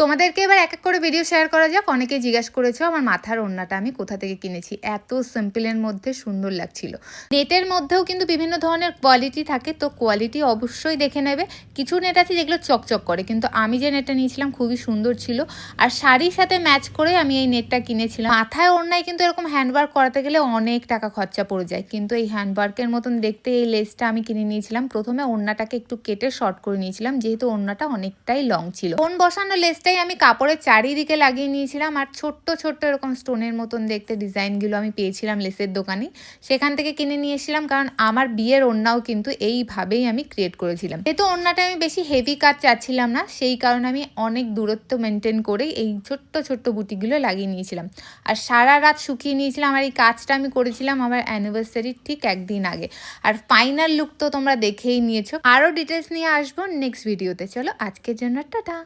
তোমাদেরকে এবার এক এক করে ভিডিও শেয়ার করা যাক। অনেকে জিজ্ঞাসা করেছ, আমার মাথার ওড়নাটা আমি কোথা থেকে কিনেছি? এত সিম্পলের মধ্যে সুন্দর লাগছিল। নেটের মধ্যেও কিন্তু বিভিন্ন ধরনের কোয়ালিটি থাকে, তো কোয়ালিটি অবশ্যই দেখে নেবে। কিছু নেট আছে যেগুলো চকচক করে, কিন্তু আমি যে নেটটা নিয়েছিলাম খুবই সুন্দর ছিল। আর শাড়ির সাথে ম্যাচ করে আমি এই নেটটা কিনেছিলাম। মাথায় ওড়নায় কিন্তু এরকম হ্যান্ডওয়ার্ক করাতে গেলে অনেক টাকা খরচা পড়ে যায়, কিন্তু এই হ্যান্ডওয়ার্কের মতন দেখতে এই লেসটা আমি কিনে নিয়েছিলাম। প্রথমে ওড়নাটাকে একটু কেটে শর্ট করে নিয়েছিলাম, যেহেতু ওড়নাটা অনেকটাই লং ছিল। ফোন বসানো লেসটাই আমি কাপড়ের চারিদিকে লাগিয়ে নিয়েছিলাম আর ছোট্ট ছোট্ট এরকম স্টোনের মতন দেখতে ডিজাইনগুলো আমি পেয়েছিলাম লেসের দোকানে। সেখান থেকে কিনে নিয়েছিলাম কারণ আমার বিয়ের ওড়নাও কিন্তু এইভাবেই আমি ক্রিয়েট করেছিলাম। যেহেতু ওড়নাটা আমি বেশি হেভি কাজ চাচ্ছিলাম না, সেই কারণে আমি অনেক দূরত্ব মেনটেন করে এই ছোট্ট ছোট্ট বুটিগুলো লাগিয়ে নিয়েছিলাম। আর সারা রাত শুকিয়ে নিয়েছিলাম আর এই কাজটা আমি করেছিলাম আমার অ্যানিভার্সারির ঠিক একদিন আগে। আর ফাইনাল লুক তো তোমরা দেখেই নিয়েছো। আরও ডিটেলস নিয়ে আসব নেক্সট ভিডিওতে চলো, আজকের জন্য টাটা।